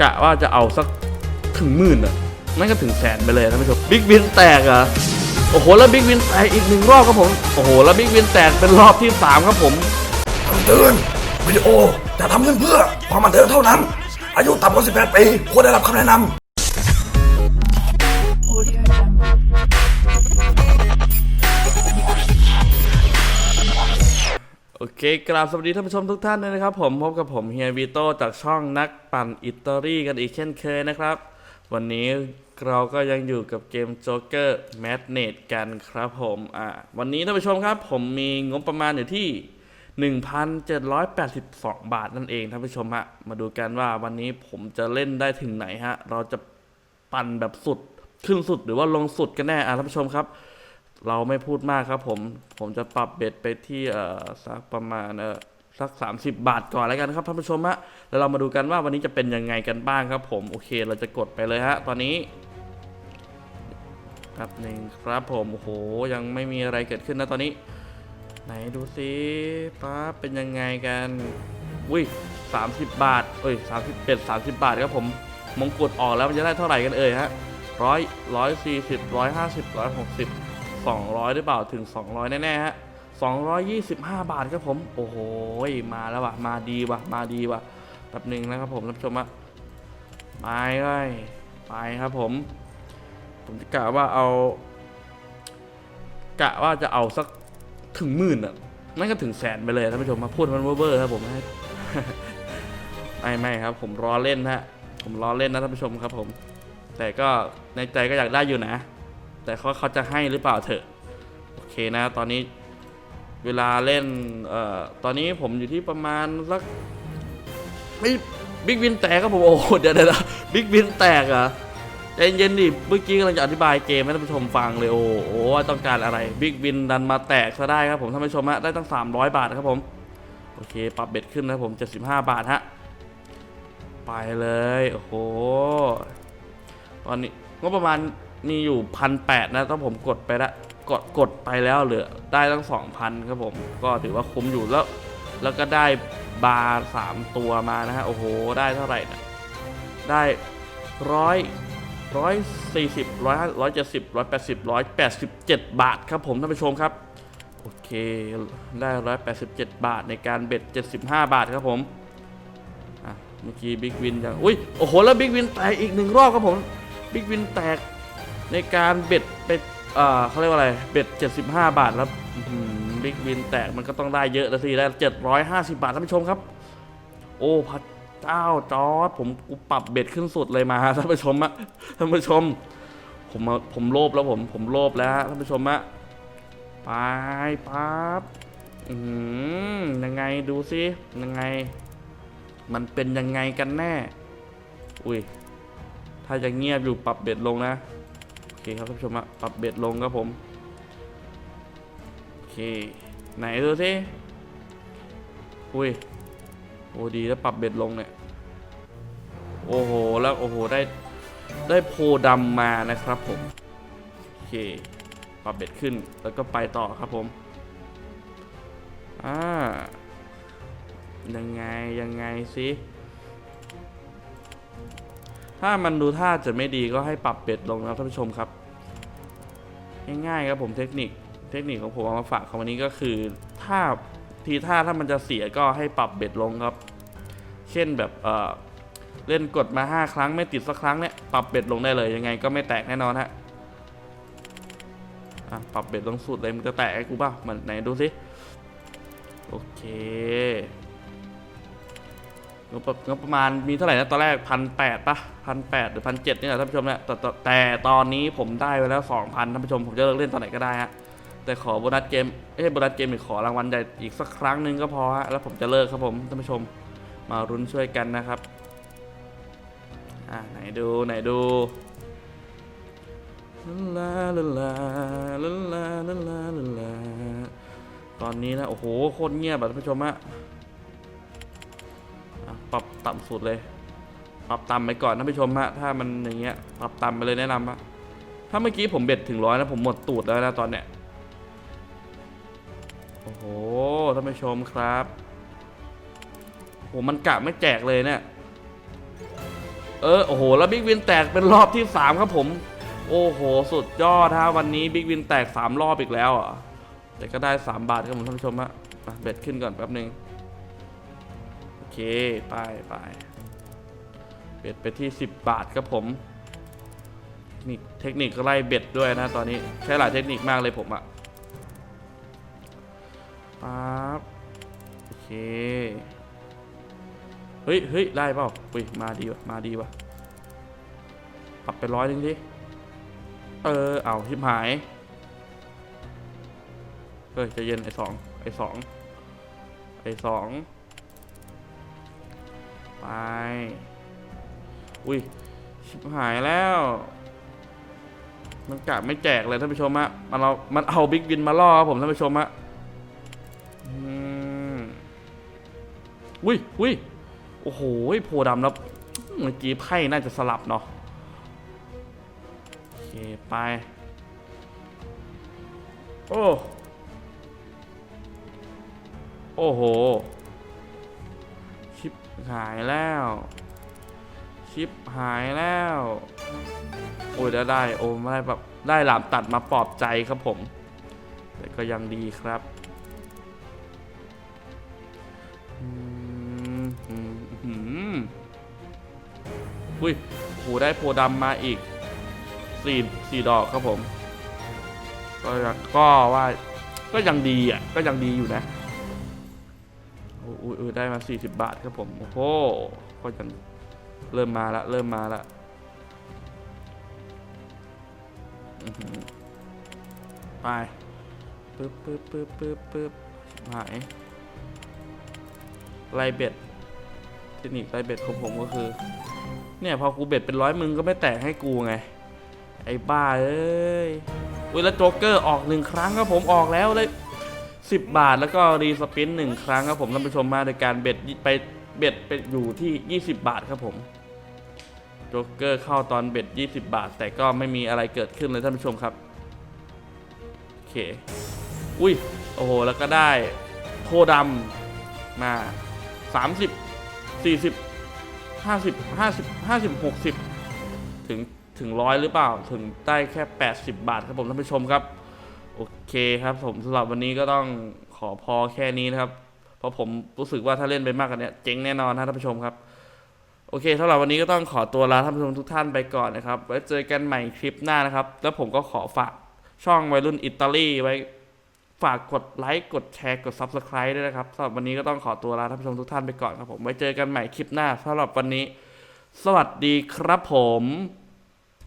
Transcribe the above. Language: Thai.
กะว่าจะเอาสักถึงหมื่นอะไม่ก็ถึงแสนไปเลยท่านผู้ชมบิ๊กวินแตกอะโอ้โหแล้วบิ๊กวินแตกอีกหนึ่งรอบครับผมโอ้โหแล้วบิ๊กวินแตกเป็นรอบที่สามครับผมคำเตือนวิดีโอจะทำขึ้นเพื่อความบันเทิงเท่านั้น อายุต่ำกว่า18ปีควรได้รับคำแนะนำ โอเคกราบสวัสดีท่านผู้ชมทุกท่านด้วยนะครับ ผมพบกับผมเฮียวีโตจากช่องนักปั่นอิตาลีกันอีกเช่นเคยนะครับ วันนี้เราก็ยังอยู่กับเกมโจ๊กเกอร์แมทเนตกันครับผมอ่าวันนี้ท่านผู้ชมครับ ผมมีงบประมาณอยู่ที่ 1,782 บาทนั่นเองท่านผู้ชมฮะมาดูกันว่าวันนี้ผมจะเล่นได้ถึงไหนฮะ เราจะปั่นแบบสุดขึ้นสุดหรือว่าลงสุดกันแน่อะท่านผู้ชมครับ เราไม่พูดมากครับ ผม ผมจะปรับเบ็ดไปที่เอ่อสักประมาณเอ่อสัก 30 บาทก่อนแล้วกันครับท่านผู้ชมฮะแล้วเรามาดูกันว่าวันนี้จะเป็นยังไงกันบ้างครับ ผมโอเคเราจะกดไปเลยฮะตอนนี้แป๊บหนึ่งครับผมโอ้โหยังไม่มีอะไรเกิดขึ้นนะตอนนี้ ไหนดูสิป้าเป็นยังไงกันอุ้ย30 บาทเอ้ย30เป็ด30 บาทครับผมมงกุฎออกแล้วมันจะได้เท่าไหร่กันเอ่ยฮะร้อยร้อยสี่สิบร้อยห้าสิบร้อยหกสิบ สองร้อยหรือเปล่าถึงสองร้อยแน่ๆฮะสองร้อยยี่สิบห้าบาทครับผม โอ้โหมาแล้วว่ะมาดีว่ะมาดีว่ะแป๊บหนึ่งนะครับผมท่านผู้ชมอะไปเลยไปครับผม ผมจะกะว่าเอา กะว่าจะเอาสักถึงหมื่นอะไม่นก็ถึงแสนไปเลยท่านผู้ชมมาพูดมันเวอร์ครับผมไม่ไม่ครับ ผมรอเล่นฮะผมรอเล่นนะท่านผู้ชมครับผม แต่ก็ในใจก็อยากได้อยู่นะ แต่เขาเขาจะให้หรือเปล่าเถอะ โอเคนะ ตอนนี้เวลาเล่น เอ่อ ตอนนี้ผมอยู่ที่ประมาณสักไม่บิ๊กวินแตกครับผมโอ้โหเดี๋ยวเดี๋ยวบิ๊กวินแตกอะใจเย็นดิเมื่อกี้กำลังจะอธิบายเกมให้ท่านผู้ชมฟังเลยโอ้โหว่าต้องการอะไรบิ๊กวินดันมาแตกซะได้ครับผมท่านผู้ชมฮะได้ตั้ง 300 บาทครับผมโอเคปรับเบ็ดขึ้นนะครับผม75 บาทฮะไปเลยโอ้โหตอนนี้งบประมาณ มีอยู่พันแปดนะถ้าผมกดไปละกดกดไปแล้วเหลือได้ตั้งสองพันครับผม ก็ถือว่าคุ้มอยู่แล้ว แล้วก็ได้บาร์สามตัวมานะฮะโอ้โห ได้เท่าไหร่นะได้ร้อยร้อยสี่สิบร้อยห้าร้อยเจ็ดสิบร้อยแปดสิบร้อยแปดสิบเจ็ดบาทครับผมท่านผู้ชมครับ โอเคได้ร้อยแปดสิบเจ็ดบาทในการเบ็ดเจ็ดสิบห้าบาทครับผมอะเมื่อกี้บิ๊กวินยังอุ้ยโอ้โหแล้วบิ๊กวินแตกอีกหนึ่งรอบครับผมบิ๊กวินแตก ในการเบ็ดไปเอ่อเขาเรียกว่าอะไรเบ็ด 75 บาทแล้วบิ๊กวินแตกมันก็ต้องได้เยอะล้วสิได้750 บาทท่านผู้ชมครับ โอ้พระเจ้าจอร์ดผมกูปรับเบ็ดขึ้นสุดเลยมาท่านผู้ชมอะท่านผู้ชม ผมมาผมโลภแล้วผมผมโลภแล้วท่านผู้ชมอะไปปั๊บอืมยังไงดูสิยังไง มันเป็นยังไงกันแน่ อุ้ยถ้าจะเงียบอยู่ปรับเบ็ดลงนะ อเคครับท่านผู้ชมปรับเบ็ดลงครับผม โอเค ไหนดูสิอุ้ยโอ้ดีแล้วปรับเบ็ดลงเนี่ย โอ้โห แล้วโอ้โห ได้ได้โพดำมานะครับผม โอเค ปรับเบ็ดขึ้นแล้วก็ไปต่อครับผมอ่ายังไง ยังไงสิ ถ้ามันดูท่าจะไม่ดีก็ให้ปรับเบ็ดลงนะท่านผู้ชมครับ ง่ายๆครับผมเทคนิค เทคนิคของผมเอามาฝากคำวันนี้ก็คือ ถ้าทีท่าถ้ามันจะเสียก็ให้ปรับเบ็ดลงครับ เช่นแบบเเล่นกดมา 5 ครั้งไม่ติดสักครั้งเนี่ยปรับเบ็ดลงได้เลยยังไงก็ไม่แตกแน่นอนฮะอะปรับเบ็ดลงสุดเลยมันจะแตกให้กูป่ะมันไหนดูสิโอเค งบงบประมาณมีเท่าไหร่นะตอนแรกพันแปดปะพันแปดหรือพันเจ็ดนี่แหละท่านผู้ชมนะแต่แต่ตอนนี้ผมได้ไปแล้วสองพันท่านผู้ชมผมจะเลิกเล่นตอนไหนก็ได้ฮะแต่ขอโบนัสเกมเอ้โบนัสเกมอีกขอรางวัลใหญ่อีกสักครั้งหนึ่งก็พอฮะแล้วผมจะเลิกครับผมท่านผู้ชมมารุ้นช่วยกันนะครับอ่าไหนดูไหนดูลลาลลาลาลาลาตอนนี้นะโอ้โหคนเงียบท่านผู้ชมอะ ปรับต่ำสุดเลย ปรับต่ำไปก่อนท่านผู้ชมฮะถ้ามันอย่างเงี้ยปรับต่ำไปเลยแนะนำอะถ้าเมื่อกี้ผมเบ็ดถึงร้อยนะผมหมดตูดแล้วนะตอนเนี้ยโอ้โหท่านผู้ชมครับโอ้มันกะไม่แจกเลยเนี่ยเออโอ้โหแล้วบิ๊กวินแตกเป็นรอบที่สามครับผม โอ้โห สุดยอดฮะวันนี้บิ๊กวินแตกสามรอบอีกแล้วอะแต่ก็ได้สามบาทครับผมท่านผู้ชมฮะเบ็ดขึ้นก่อนแป๊บหนึ่ง ไปไปเบ็ดไปที่สิบบาทครับผม นี่เทคนิคไล่เบ็ดด้วยนะตอนนี้ใช้หลายเทคนิคมากเลยผมอะปั๊บโอเค เฮ้ยเฮ้ยได้เปล่าอุ้ยมาดีวะมาดีวะปรับไปร้อยหนึงดิเออเอาทิมหาย เฮ้ยใจะเย็นไอ้สองไอ้สองไอ้สอง อุ้ย ชิบหายแล้ว มันกะไม่แจกเลยท่านผู้ชมฮะมันเรามันเอาบิ๊กบินมาล่อครับผมท่านผู้ชมฮะอืมอุ้ยอุ้ยโอ้โหโพดำแล้วเมื่อกี้ไพ่น่าจะสลับเนาะโอเคไป โอ้ โอ้โห ชิปหายแล้ว ชิปหายแล้ว โอ้ยได้ได้โอ้ไม่ได้แบบได้หลามตัดมาปลอบใจครับผม แต่ก็ยังดีครับอืมอืมอืมอุ้ยโหได้โพดำมาอีกสี่สี่ดอกครับผม ก็ก็ว่าก็ยังดีอะ ก็ยังดีอยู่นะ อ้ยได้มาสี่สิบบาทครับผม โอ้โหก็ยังเริ่มมาละ เริ่มมาละไปปึ๊บปึ๊บปึ๊บปึ๊บปึ๊บชิบหายไล่เบ็ดเทคนิคไล่เบ็ดของผมก็คือ เนี่ยพอกูเบ็ดเป็นร้อยมึงก็ไม่แตกให้กูไง ไอ้บ้าเอ้ยอุ้ยแล้วโจ๊กเกอร์ออกหนึ่งครั้งครับผมออกแล้วเลย สิบบาท แล้วก็รีสปินหนึ่งครั้งครับผมท่านผู้ชมมาโดยการเบ็ดไปเบ็ดไปอยู่ที่ 20 บาทครับผมโจ๊กเกอร์เข้าตอนเบ็ด20 บาท แต่ก็ไม่มีอะไรเกิดขึ้นเลยท่านผู้ชมครับ โอเค อุ้ย โอ้โห แล้วก็ได้โพดำมาสามสิบสี่สิบห้าสิบห้าสิบห้าสิบหกสิบถึงถึงร้อยหรือเปล่า ถึงได้แค่แปดสิบบาทครับผมท่านผู้ชมครับ โอเคครับผมสำหรับวันนี้ก็ต้องขอพอแค่นี้นะครับ เพราะผมรู้สึกว่าถ้าเล่นไปมากกว่านี้เจ๊งแน่นอนนะท่านผู้ชมครับ โอเคสำหรับวันนี้ก็ต้องขอตัวลาท่านผู้ชมทุกท่านไปก่อนนะครับ ไว้เจอกันใหม่คลิปหน้านะครับ แล้วผมก็ขอฝากช่องวัยรุ่นอิตาลีไว้ฝากกดไลค์กดแชร์กด Subscribe ด้วยนะครับสำหรับวันนี้ก็ต้องขอตัวลาท่านผู้ชมทุกท่านไปก่อนครับผมไว้เจอกันใหม่คลิปหน้าสำหรับวันนี้ สวัสดีครับผม